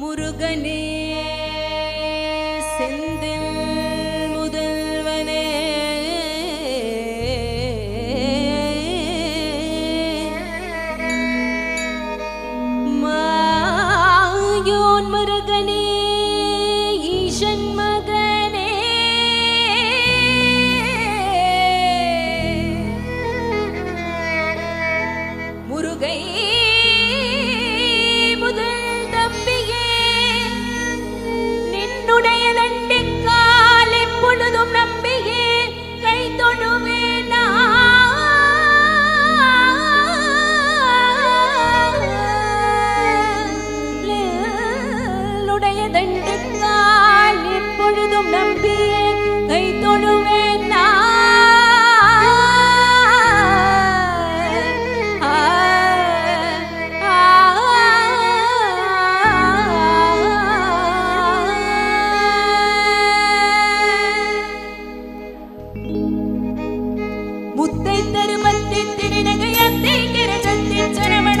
മുരുകനെ வேண்டும் நம்பியே கை தொழுவேன் முத்தை தருமத்தின் திருநகையத்தை கிரகத்தின் சரவண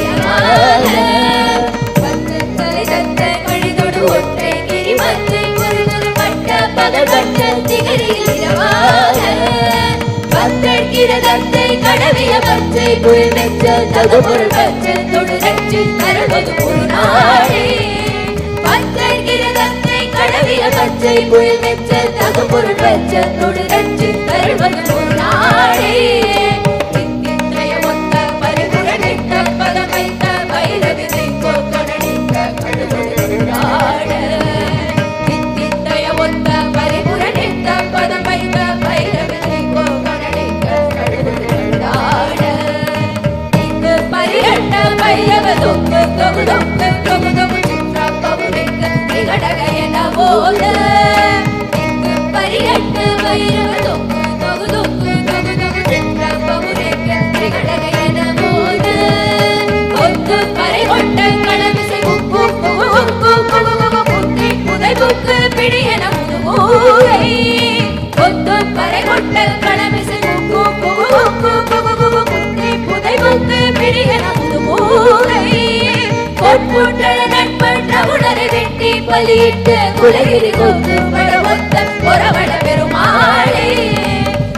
புயல் நெஞ்சல் தகுபொரு கச்சல் தொடு நெஞ்சில் தருவது ஒரு நாடே பத்தர் கிரதத்தை கடவிய பச்சை புயல் நெஞ்சல் தகுபொரு கச்சல் தொடு நெஞ்சில் புதை புதை பிடிகன புது மூரை பொற்புட்டன மறை வெட்டி பலியிட்டு குலகிரி கொண்டு படமொத்த பொறவட பெருமாளே.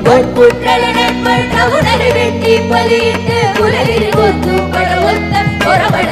பொற்புற்றல நண்பர் நவுனரை வெட்டி பலியிட்டு குலகிரி கொண்டு படமொத்த பொறவட